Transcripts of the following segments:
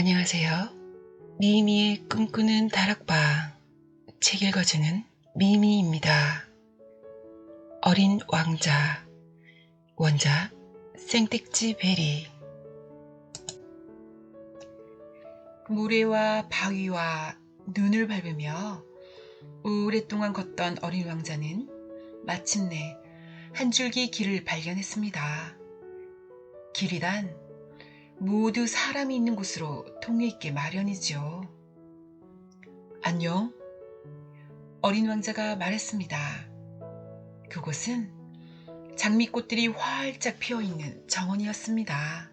안녕하세요. 미미의 꿈꾸는 다락방 책 읽어주는 미미입니다. 어린 왕자 원작 생택지 베리 모래와 바위와 눈을 밟으며 오랫동안 걷던 어린 왕자는 마침내 한 줄기 길을 발견했습니다. 길이란 모두 사람이 있는 곳으로 통해 있게 마련이죠. 안녕. 어린 왕자가 말했습니다. 그곳은 장미꽃들이 활짝 피어 있는 정원이었습니다.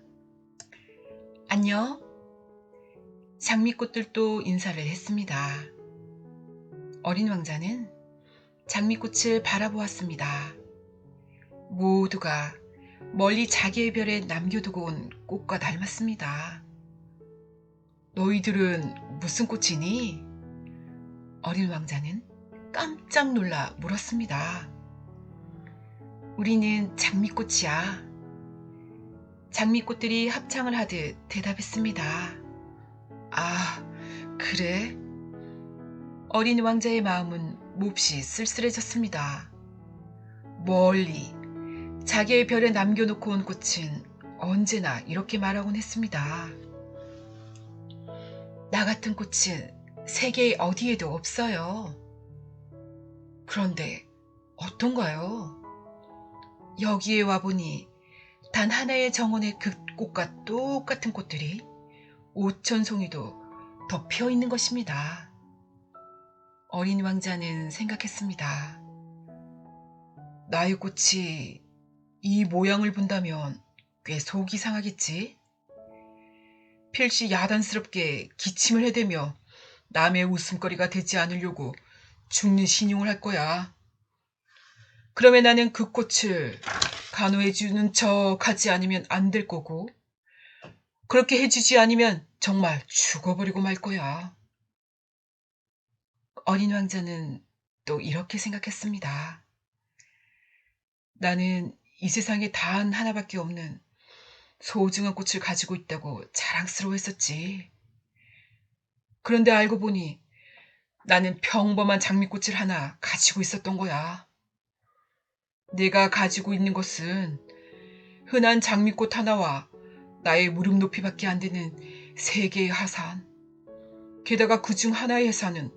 안녕. 장미꽃들도 인사를 했습니다. 어린 왕자는 장미꽃을 바라보았습니다. 모두가 멀리 자기의 별에 남겨두고 온 꽃과 닮았습니다. 너희들은 무슨 꽃이니? 어린 왕자는 깜짝 놀라 물었습니다. 우리는 장미꽃이야. 장미꽃들이 합창을 하듯 대답했습니다. 아, 그래? 어린 왕자의 마음은 몹시 쓸쓸해졌습니다. 멀리 자기의 별에 남겨놓고 온 꽃은 언제나 이렇게 말하곤 했습니다. 나 같은 꽃은 세계 어디에도 없어요. 그런데 어떤가요? 여기에 와보니 단 하나의 정원의 그 꽃과 똑같은 꽃들이 오천 송이도 더 피어 있는 것입니다. 어린 왕자는 생각했습니다. 나의 꽃이 이 모양을 본다면 꽤 속이 상하겠지? 필시 야단스럽게 기침을 해대며 남의 웃음거리가 되지 않으려고 죽는 신용을 할 거야. 그러면 나는 그 꽃을 간호해주는 척 하지 않으면 안 될 거고, 그렇게 해주지 않으면 정말 죽어버리고 말 거야. 어린 왕자는 또 이렇게 생각했습니다. 나는 이 세상에 단 하나밖에 없는 소중한 꽃을 가지고 있다고 자랑스러워했었지. 그런데 알고 보니 나는 평범한 장미꽃을 하나 가지고 있었던 거야. 내가 가지고 있는 것은 흔한 장미꽃 하나와 나의 무릎 높이밖에 안 되는 세 개의 하산. 게다가 그 중 하나의 하산은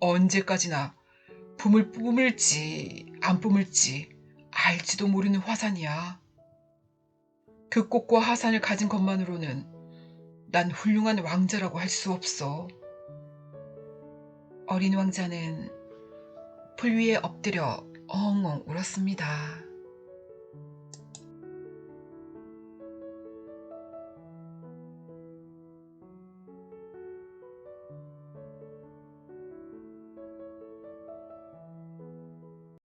언제까지나 붐을 뿜을지 안 뿜을지 알지도 모르는 화산이야. 그 꽃과 화산을 가진 것만으로는 난 훌륭한 왕자라고 할 수 없어. 어린 왕자는 풀 위에 엎드려 엉엉 울었습니다.